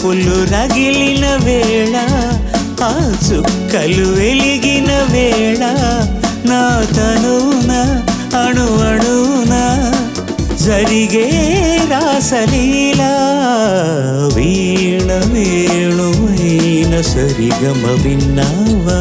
చూపులు రగిలిన వేళ ఆ చుక్కలు వెలిగిన వేళ నా తనున అణు అణున జరిగే రాసలీలా వీణ వేణువైన సరిగమ విన్నావా?